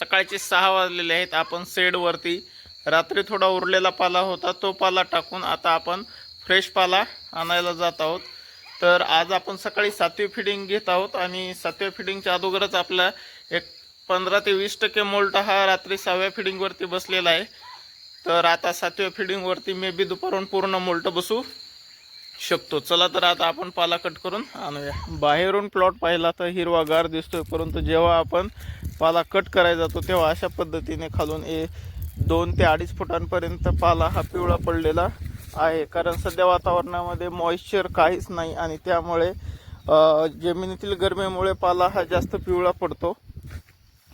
सकाळचे सहा वाजलेले आहेत. आपण शेडवरती रात्री थोडा उरलेला पाला होता तो पाला टाकून आता आपण फ्रेश पाला आणायला जात आहोत. तर आज आपण सकाळी सातवी फिडिंग घेत आहोत आणि सातव्या फिडिंगच्या अगोदरच आपला एक पंधरा ते वीस टक्के मोल्ट हा रात्री सहाव्या फिडिंगवरती बसलेला आहे. तर आता सातव्या फिडिंगवरती मे बी दुपारून पूर्ण मोल्ट बसू शकतो. चला तर आता आपण पाला कट करून आणूया. बाहेरून प्लॉट पाहिला तर हिरवागार दिसतोय परंतु जेव्हा आपण पाला कट करायला जातो तेव्हा अशा पद्धतीने खालून ए दोन ते अडीच फुटांपर्यंत पाला हा पिवळा पडलेला आहे. कारण सध्या वातावरणामध्ये मॉइश्चर काहीच नाही आणि त्यामुळे जमिनीतील गरमीमुळे पाला हा जास्त पिवळा पडतो.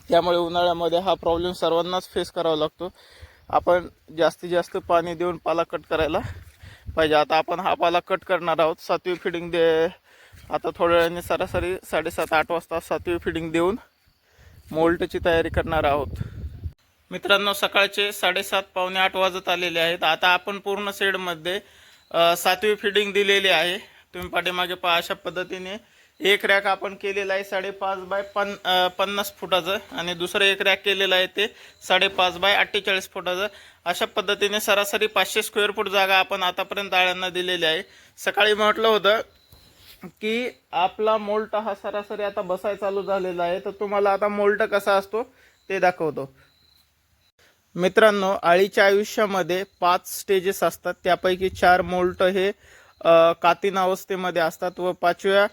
त्यामुळे उन्हाळ्यामध्ये हा प्रॉब्लेम सर्वांनाच फेस करावा लागतो. आपण जास्तीत जास्त पाणी देऊन पाला कट करायला पाहिजे. आता आपण हा पाला कट करणार आहोत. सातवी फिडिंग दे आता थोड्या वेळाने सरासरी साडेसात आठ वाजता सातवी फिडिंग देऊन मोल्टची तयारी करणार आहोत. मित्रांनो सकाळचे साडेसात पावणे आठ वाजत आलेले आहेत. आता आपण पूर्ण सेडमध्ये सातवी फिडिंग दिलेली आहे. तुम्ही पाठीमागे पहा अशा पद्धतीने. एक रॅक आपण केलेला आहे साडेपाच बाय पन पन्नास फुटाचं आणि दुसरं एक रॅक केलेलं आहे ते साडेपाच बाय अठ्ठेचाळीस फुटाचं. अशा पद्धतीने सरासरी पाचशे स्क्वेअर फूट जागा आपण आतापर्यंत आळ्यांना दिलेली आहे. सकाळी म्हटलं होतं की आपला मोल्ट हा सरासरी आता बसाय चालू झालेला आहे. तर तुम्हाला आता मोल्ट कसा असतो ते दाखवतो. मित्रांनो आळीच्या आयुष्यामध्ये पाच स्टेजेस असतात. त्यापैकी चार मोल्ट हे कातीन अवस्थेमध्ये असतात व पाचव्या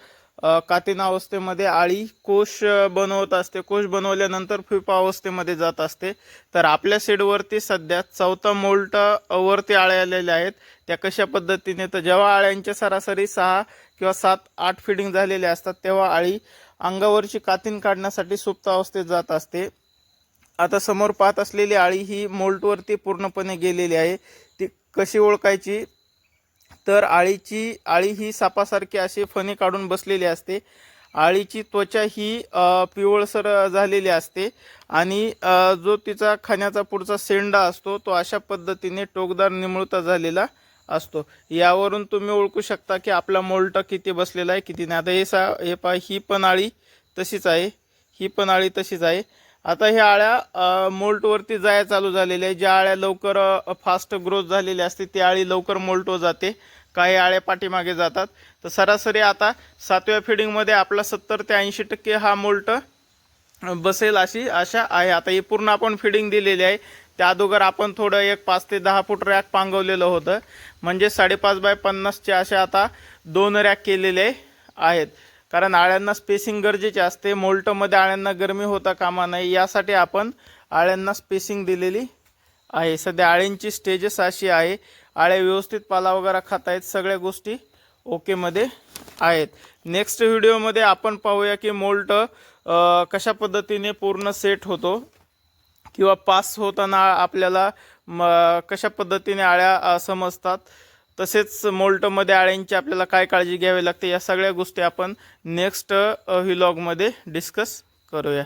कातीन अवस्थेमध्ये आळी कोश बनवत असते. कोश बनवल्यानंतर फिपा अवस्थेमध्ये जात असते. तर आपल्या शेडवरती सध्या चौथा मोल्ट वरती आळ्या आलेल्या आहेत. त्या कशा पद्धतीने? तर जेव्हा आळ्यांच्या सरासरी सहा किंवा सात आठ फिडिंग झालेल्या असतात तेव्हा आळी अंगावरची कातीन काढण्यासाठी सुप्त अवस्थेत जात असते. आता समोर पाहत असलेली आळी ही मोल्टवरती पूर्णपणे गेलेली आहे. ती कशी ओळखायची? तर आळीची आळी ही सापासारखी अशी फणी काढून बसलेली असते. आळीची त्वचा ही पिवळसर झालेली असते आणि जो तिचा खाण्याचा पुढचा शेंडा असतो तो अशा पद्धतीने टोकदार निमुळता झालेला असतो. यावरून तुम्ही ओळखू शकता की आपला मोल्ट किती बसलेला आहे किती नाही. आता हे सा हे पा ही पण आळी तशीच आहे. ही पण आळी तशीच आहे. आता ह्या आळ्या मोल्टवरती जाया चालू झालेल्या आहे ज्या आळ्या लवकर फास्ट ग्रोथ झालेल्या असते ती आळी लवकर मोल्टवर जाते. काही आळ्या पाठीमागे जातात. तर सरासरी आता सातव्या फिडिंगमध्ये आपला सत्तर ते ऐंशी टक्के हा मोल्ट बसेल अशी आशा आहे. आता ही पूर्ण आपण फिडिंग दिलेली आहे. त्या अगोदर आपण थोडं एक पाच ते दहा फूट रॅक पांगवलेलं होतं. म्हणजे साडेपाच बाय पन्नासचे असे आता दोन रॅक केलेले आहेत. कारण आळ्यांना स्पेसिंग गरजेचे असते. मोल्टमध्ये आळ्यांना गरमी होता कामा नाही यासाठी आपण आळ्यांना स्पेसिंग दिलेली आहे. सध्या आळ्यांची स्टेजेस अशी आहे. आळ्या व्यवस्थित पाला वगैरे खात आहेत. सगळ्या गोष्टी ओकेमध्ये आहेत. नेक्स्ट व्हिडिओमध्ये आपण पाहूया की मोल्ट कशा पद्धतीने पूर्ण सेट होतो. किंवा पास होताना आपल्याला म कशा पद्धतीने आळ्या समजतात तसेच मोल्टमध्ये आळ्यांची आपल्याला काय काळजी घ्यावी लागते या सगळ्या गोष्टी आपण नेक्स्ट व्हिलॉगमध्ये डिस्कस करूया.